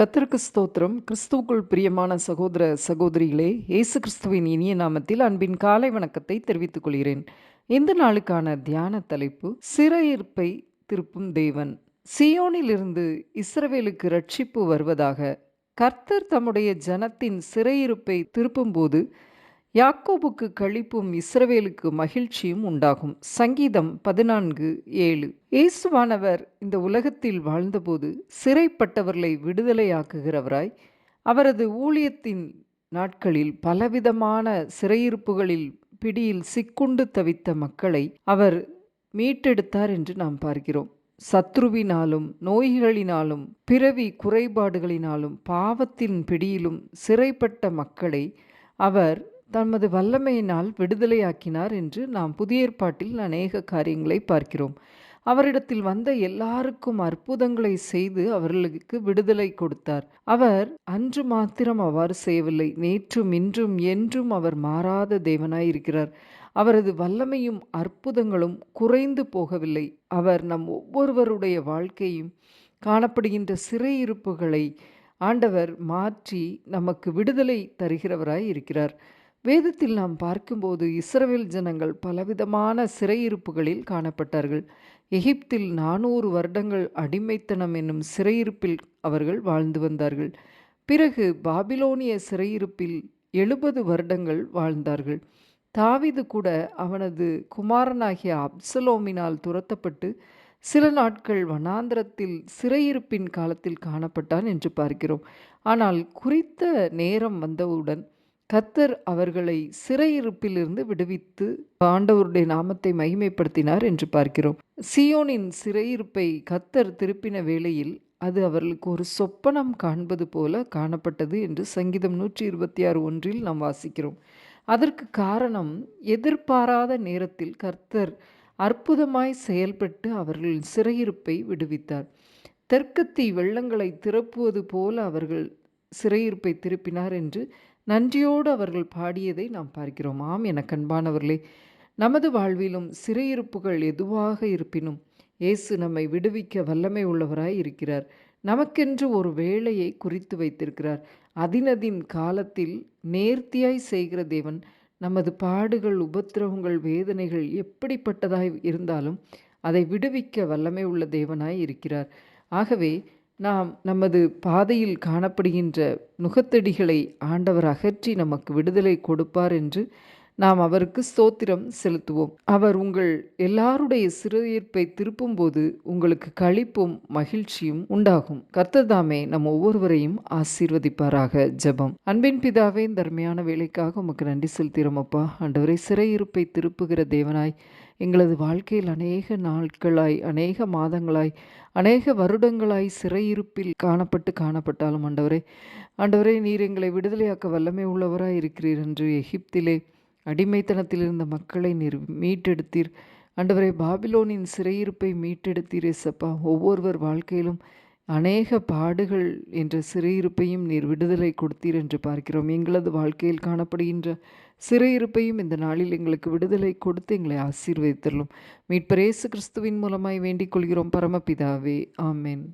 கத்திற்கு ஸ்தோத்திரம். கிறிஸ்துவுக்குள் பிரியமான சகோதர சகோதரிகளே இயேசு கிறிஸ்துவின் இனிய நாமத்தில் அன்பின் காலை வணக்கத்தை தெரிவித்துக் கொள்கிறேன். இந்த நாளுக்கான தியான தலைப்பு சிறையிருப்பை திருப்பும் தேவன். சியோனிலிருந்து இஸ்ரவேலுக்கு ரட்சிப்பு வருவதாக கர்த்தர் தம்முடைய ஜனத்தின் சிறையிருப்பை திருப்பும்போது யாக்கோபுக்கு கழிப்பும் இஸ்ரவேலுக்கு மகிழ்ச்சியும் உண்டாகும். சங்கீதம் பதினான்கு ஏழு. இயேசுவானவர் இந்த உலகத்தில் வாழ்ந்தபோது சிறைப்பட்டவர்களை விடுதலையாக்குகிறவராய் அவரது ஊழியத்தின் நாட்களில் பலவிதமான சிறையிருப்புகளில் பிடியில் சிக்குண்டு தவித்த மக்களை அவர் மீட்டெடுத்தார் என்று நாம் பார்க்கிறோம். சத்ருவினாலும் நோய்களினாலும் பிறவி குறைபாடுகளினாலும் பாவத்தின் பிடியிலும் சிறைப்பட்ட மக்களை அவர் தமது வல்லமையினால் விடுதலையாக்கினார் என்று நாம் புதிய ஏற்பாட்டில் அநேக காரியங்களை பார்க்கிறோம். அவரிடத்தில் வந்த எல்லாருக்கும் அற்புதங்களை செய்து அவர்களுக்கு விடுதலை கொடுத்தார். அவர் அன்று மாத்திரம் அவ்வாறு செய்யவில்லை. நேற்றும் இன்றும் என்றும் அவர் மாறாத தேவனாய் இருக்கிறார் அவரது வல்லமையும் அற்புதங்களும் குறைந்து போகவில்லை. அவர் நம் ஒவ்வொருவருடைய வாழ்க்கையும் காணப்படுகின்ற சிறையிருப்புகளை ஆண்டவர் மாற்றி நமக்கு விடுதலை தருகிறவராய் இருக்கிறார் வேதத்தில் நாம் பார்க்கும்போது இஸ்ரவேல் ஜனங்கள் பலவிதமான சிறையிருப்புகளில் காணப்பட்டார்கள். எகிப்தில் நானூறு வருடங்கள் அடிமைத்தனம் என்னும் சிறையிருப்பில் அவர்கள் வாழ்ந்து வந்தார்கள். பிறகு பாபிலோனிய சிறையிருப்பில் எழுபது வருடங்கள் வாழ்ந்தார்கள். தாவிது கூட அவனது குமாரனாகிய அப்சலோமினால் துரத்தப்பட்டு சில நாட்கள் வனாந்திரத்தில் சிறையிருப்பின் காலத்தில் காணப்பட்டான் என்று பார்க்கிறோம். ஆனால் குறித்த நேரம் வந்தவுடன் கத்தர் அவர்களை சிறையிருப்பிலிருந்து விடுவித்து ஆண்டவருடைய நாமத்தை மகிமைப்படுத்தினார் என்று பார்க்கிறோம். சியோனின் சிறையிருப்பை கத்தர் திருப்பின வேளையில் அது அவர்களுக்கு ஒரு சொப்பனம் காண்பது போல காணப்பட்டது என்று சங்கீதம் நூற்றி இருபத்தி ஆறு ஒன்றில் நாம் வாசிக்கிறோம். அதற்கு காரணம் எதிர்பாராத நேரத்தில் கர்த்தர் அற்புதமாய் செயல்பட்டு அவர்களின் சிறையிருப்பை விடுவித்தார். தெற்கத்தி வெள்ளங்களை திறப்புவது போல அவர்கள் சிறையிருப்பை திருப்பினார் என்று நன்றியோடு அவர்கள் பாடியதை நாம் பார்க்கிறோம். ஆம் என கண்பானவர்களே நமது வாழ்விலும் சிறையிருப்புகள் எதுவாக இருப்பினும் இயேசு நம்மை விடுவிக்க வல்லமை உள்ளவராய் இருக்கிறார். நமக்கென்று ஒரு வேலையை குறித்து வைத்திருக்கிறார். அதினதின் காலத்தில் நேர்த்தியாய் செய்கிற தேவன் நமது பாடுகள் உபத்திரவங்கள் வேதனைகள் எப்படிப்பட்டதாய் இருந்தாலும் அதை விடுவிக்க வல்லமை உள்ள தேவனாய் இருக்கிறார். ஆகவே நாம் நமது பாதையில் காணப்படுகின்ற நுகத்தடிகளை ஆண்டவர் அகற்றி நமக்கு விடுதலை கொடுப்பார் என்று நாம் அவருக்கு ஸ்தோத்திரம் செலுத்துவோம். அவர் உங்கள் எல்லாருடைய சிறையிருப்பை திருப்பும்போது உங்களுக்கு களிப்பும் மகிழ்ச்சியும் உண்டாகும். கர்த்ததாமே நம் ஒவ்வொருவரையும் ஆசீர்வதிப்பாராக. ஜெபம். அன்பின் பிதாவே இந்த வேலைக்காக உமக்கு நன்றி செலுத்திறோம் அப்பா. ஆண்டவரை சிறையிருப்பை திருப்புகிற தேவனாய் எங்களது வாழ்க்கையில் அநேக நாட்களாய் அநேக மாதங்களாய் அநேக வருடங்களாய் சிறையிருப்பில் காணப்பட்டு காணப்பட்டாலும் ஆண்டவரே ஆண்டவரே நீர் எங்களை விடுதலையாக்க வல்லமை உள்ளவராய் இருக்கிறீர் என்று எகிப்திலே அடிமைத்தனத்தில் இருந்த மக்களை நீர் மீட்டெடுத்தீர். ஆண்டவரே பாபிலோனின் சிறையிருப்பை மீட்டெடுத்தீர் எசப்பா ஒவ்வொருவர் வாழ்க்கையிலும் அநேக பாடுகள் என்ற சிறையிருப்பையும் நீர் விடுதலை கொடுத்தீர் என்று பார்க்கிறோம். எங்களது வாழ்க்கையில் காணப்படுகின்ற சிறையிருப்பையும் இந்த நாளில் எங்களுக்கு விடுதலை கொடுத்து எங்களை ஆசீர்வதித்தள்ளும் மீட்பரேசு கிறிஸ்துவின் மூலமாய் வேண்டிக் கொள்கிறோம். பரமபிதாவே ஆமேன்.